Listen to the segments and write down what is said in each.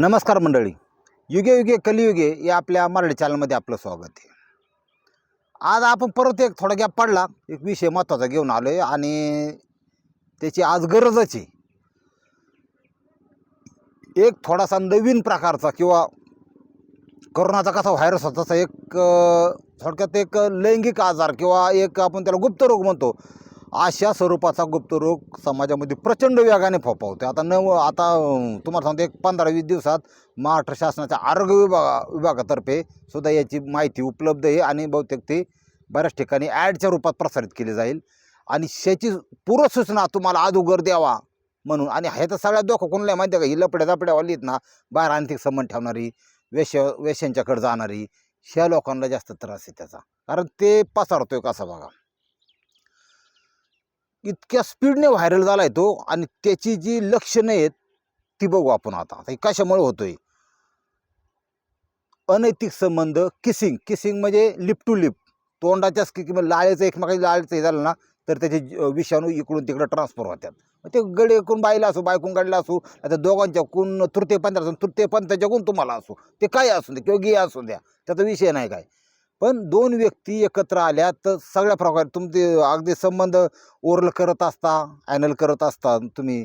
नमस्कार मंडळी. युगे युगे कलियुगे या आपल्या मराठी चॅनलमध्ये आपलं स्वागत आहे. आज आपण परत एक थोडा गॅप पडला. एक विषय महत्त्वाचा घेऊन आलो आहे आणि त्याची आज गरजच आहे. एक थोडासा नवीन प्रकारचा किंवा करोनाचा कसा व्हायरस होता तसा एक थोडक्यात एक लैंगिक आजार किंवा एक आपण त्याला गुप्तरोग म्हणतो. अशा स्वरूपाचा गुप्तरोग समाजामध्ये प्रचंड वेगाने फोपावतो आता न आता तुम्हाला सांगतो एक पंधरा वीस दिवसात महाराष्ट्र शासनाच्या आरोग्य विभागा विभागातर्फे सुद्धा याची माहिती उपलब्ध आहे आणि बहुतेक ती बऱ्याच ठिकाणी ॲडच्या रूपात प्रसारित केली जाईल. आणि त्याची पूर्वसूचना तुम्हाला अगोदर द्यावा म्हणून. आणि ह्याचा सगळ्यात धोका कोणाला आहे माहिती आहे का? ही लपड्या दपड्यावाली आहेत ना बाहेर आणखी संबंध ठेवणारी वेश वेश्यांच्याकडे जाणारी ह्या लोकांना जास्त त्रास आहे त्याचा. कारण ते पसरतोय कसा बघा. इतक्या स्पीडने व्हायरल झाला आहे तो आणि त्याची जी लक्षणं आहेत ती बघू आपण आता. हे कशामुळे होतोय? अनैतिक संबंध किसिंग किसिंग म्हणजे लिप टू लिप तोंडाच्या किंवा लाळेचं एकमेकाच्या लाळेचं हे झालं ना तर त्याचे विषाणू इकडून तिकडं ट्रान्सफर होतात. मग ते गडे एकूण बाईला असो बायकून गाडीला असो आता दोघांच्या कोण तृतीय पंथ असो तृतीय पंथाच्या कोण तुम्हाला असो ते काय असू दे किंवा गे असू द्या त्याचा विषय नाही काय. पण दोन व्यक्ती एकत्र आल्या तर सगळ्या प्रकारे तुमचे अगदी संबंध ओरल करत असता ॲनल करत असता तुम्ही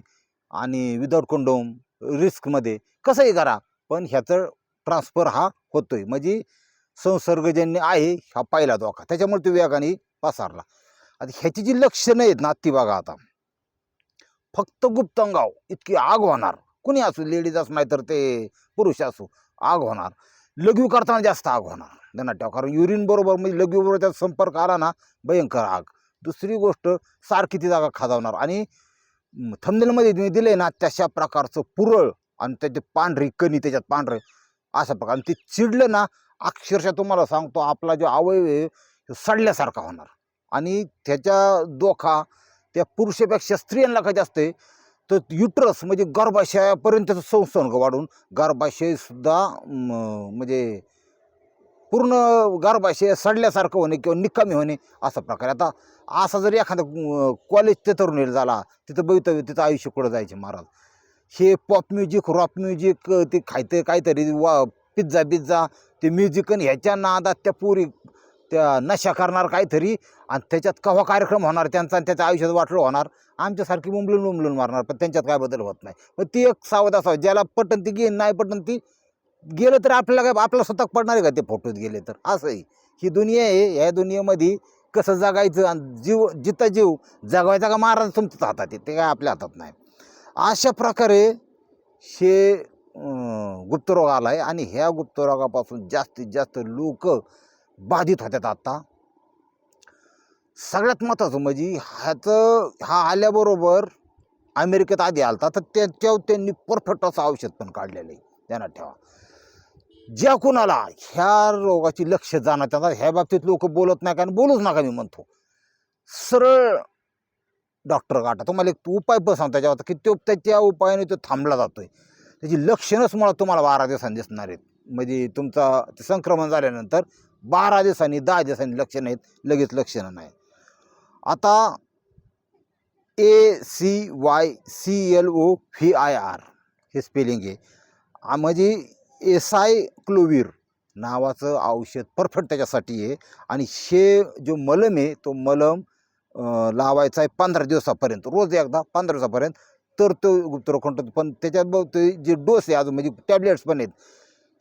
आणि विदाऊट कंडोम रिस्कमध्ये कसंही करा. पण ह्याचं ट्रान्सफर हा होतोय. म्हणजे संसर्गजन्य आहे हा पहिला धोका. त्याच्यामुळे तो वेगाने पसारला. आता ह्याची जी लक्षणं आहेत ना ती बघा आता. फक्त गुप्तांगाव इतकी आग होणार. कुणी असो लेडीज असू नाही तर ते पुरुष असो आग होणार. लघवी करताना जास्त आग होणार. ध्यानात ठेवा कारण युरिनबरोबर म्हणजे लघवीबरोबर त्याचा संपर्क आला ना भयंकर आग. दुसरी गोष्ट सारखी ती जागा खाजावणार. आणि थंबनेलमध्ये तुम्ही दिले ना तशा प्रकारचं पुरळ आणि त्याचे पांढरी कणी त्याच्यात पांढरे अशा प्रकार. आणि ते चिडलं ना अक्षरशः तुम्हाला सांगतो आपला जो अवयव आहे सडल्यासारखा होणार. आणि त्याच्या दोखा त्या पुरुषापेक्षा स्त्रियांना काय जास्त आहे तर युट्रस म्हणजे गर्भाशयापर्यंतचं संसर्ग वाढून गर्भाशयसुद्धा म्हणजे पूर्ण गर्भाशय सडल्यासारखं होणे किंवा निकामी होणे असा प्रकार. आता असा जर एखादा कॉलेजच्या तरुणीला झाला तिथं बघितलं तिथं आयुष्य कुठं जायचे महाराज? हे पॉप म्युझिक रॉप म्युझिक ते खायते काहीतरी वा पिझ्झा बिझ्झा ते म्युझिक आणि ह्याच्या नादात त्या पुरी त्या नशा करणार काहीतरी आणि त्याच्यात केव्हा कार्यक्रम होणार त्यांचा आणि त्याच्या आयुष्यात वाटलं होणार? आमच्यासारखी मुंबलून मुंबलून मारणार पण त्यांच्यात काय बदल होत नाही. मग ती एक सावध असावं ज्याला पटन ती घेईन नाही पटन ती गेलं तर आपल्याला काय आपला स्वतः पडणार आहे का ते फोटोत गेले तर? असंही. ही दुनिया आहे ह्या दुनियेमध्ये कसं जगायचं आणि जीव जिथं जीव जगवायचा का महाराज तुमच्याच हातात आहे ते काय आपल्या हातात नाही. अशा प्रकारे हे गुप्तरोग आला आहे आणि ह्या गुप्तरोगापासून जास्तीत जास्त लोक बाधित होतात आता. सगळ्यात महत्त्वाचं म्हणजे ह्याचं हा आल्याबरोबर अमेरिकेत आधी आलता तर त्याच्यावर त्यांनी परफेक्ट असं औषध पण काढलेलं आहे. ध्यानात ठेवा. ज्या कुणाला ह्या रोगाची लक्ष जाणं त्यांना ह्या बाबतीत लोक बोलत नाही कारण बोलूच नका मी म्हणतो. सरळ डॉक्टर गाठा. तुम्हाला एक उपाय पण सांगता त्याच्यावर की तो त्याच्या उपायाने तो थांबला जातोय. त्याची लक्षणच मुळात तुम्हाला बारा दिवसांनी दिसणार आहेत. म्हणजे तुमचा ते संक्रमण झाल्यानंतर बारा दिवसांनी दहा दिवसांनी लक्षणं आहेत लगेच लक्षणं नाही. आता A C Y C L O V I R हे स्पेलिंग आहे. म्हणजे एसाय क्लोवीर नावाचं औषध परफेक्ट त्याच्यासाठी आहे. आणि शे जो मलम आहे तो मलम लावायचा आहे पंधरा दिवसापर्यंत. रोज एकदा पंधरा दिवसापर्यंत. तर तो गुप्तरोखंड खंडतो पण त्याच्यात बघ ते जे डोस आहे अजून म्हणजे टॅबलेट्स पण आहेत.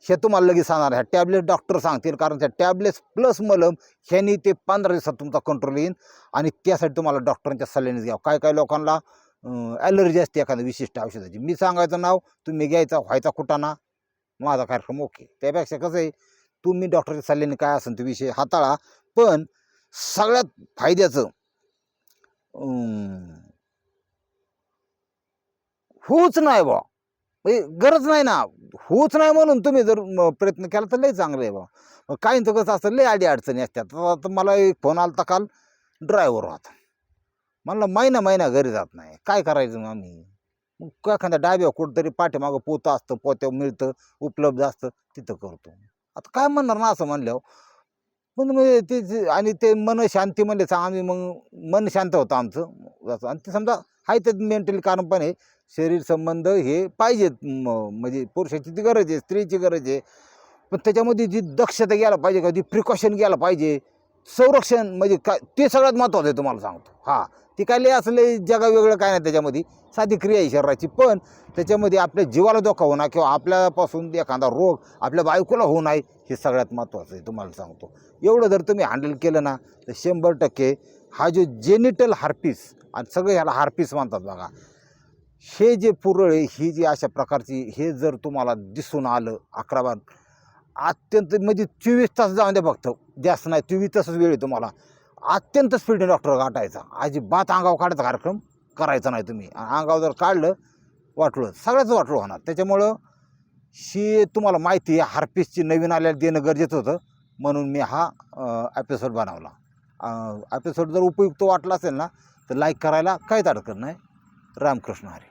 हे तुम्हाला लगेच सांगणार ह्या टॅबलेट डॉक्टर सांगतील. कारण त्या टॅबलेट्स प्लस मलम ह्यानी ते पंधरा दिवसात तुमचा कंट्रोल येईल आणि त्यासाठी तुम्हाला डॉक्टरांच्या सल्ल्याने घ्यावं. काय काय लोकांना ॲलर्जी असते एखाद्या विशिष्ट औषधाची. मी सांगायचं नाव तुम्ही घ्यायचा व्हायचा कुटाणा माझा कार्यक्रम ओके. त्यापेक्षा कसं आहे तुम्ही डॉक्टरच्या सल्ल्याने काय असेल ते विषय हाताळा. पण सगळ्यात फायद्याचं होऊच होच नाही बा म्हणजे गरज नाही ना. होच नाही म्हणून तुम्ही जर प्रयत्न केला तर लय चांगलं आहे बा काही तर कसं असतं लय आडी अडचणी असतात आता मला एक फोन आला काल ड्रायव्हर होता. म्हणलं महिना महिना घरी जात नाही. काय करायचं मग आम्ही? मग एखाद्या डाब्या कुठंतरी पाठीमागं पोतं असतं पोत्यावर मिळतं उपलब्ध असतं तिथं करतो. आता काय म्हणणार ना असं म्हणल्यावर? पण म्हणजे ते जे- आणि ते मन शांती म्हणले आम्ही मग मन शांत होतं आमचं. असं आणि ते समजा आहे त्यात मेंटली कारण पण आहे. शरीर संबंध हे पाहिजेत म्हणजे पुरुषाची ती गरज आहे स्त्रीची गरज आहे. पण त्याच्यामध्ये जी दक्षता घ्यायला पाहिजे का जी प्रिकॉशन घ्यायला पाहिजे संरक्षण म्हणजे काय ते सगळ्यात महत्त्वाचं आहे तुम्हाला सांगतो. हां. ती काय लय असं लय जगा वेगळं काय नाही त्याच्यामध्ये. साधी क्रिया आहे शरीराची. पण त्याच्यामध्ये आपल्या जीवाला धोका होणार किंवा आपल्यापासून एखादा रोग आपल्या बायकोला होऊ नये हे सगळ्यात महत्त्वाचं आहे तुम्हाला सांगतो. एवढं जर तुम्ही हँडल केलं ना तर शंभर टक्के हा जो जेनिटल हार्पिस आणि सगळे ह्याला हार्पिस म्हणतात बघा. हे जे पुरळ आहे ही जी अशा प्रकारची हे जर तुम्हाला दिसून आलं अकरा बार अत्यंत म्हणजे चोवीस तास जाऊन द्या फक्त. जास्त नाही चोवीस तासच वेळ आहे तुम्हाला. अत्यंत स्पीडने डॉक्टर गाठायचा. अजिबात अंगावर काढायचा कार्यक्रम करायचा नाही तुम्ही. अंगावर जर काढलं वाटलं सगळ्याच वाटलं होणार. त्याच्यामुळं शी तुम्हाला माहिती आहे हार्पिसची नवीन आल्याला देणं गरजेचं होतं. म्हणून मी हा एपिसोड बनवला. एपिसोड जर उपयुक्त वाटला असेल ना तर लाईक करायला काहीच अडकत नाही. रामकृष्ण हरी.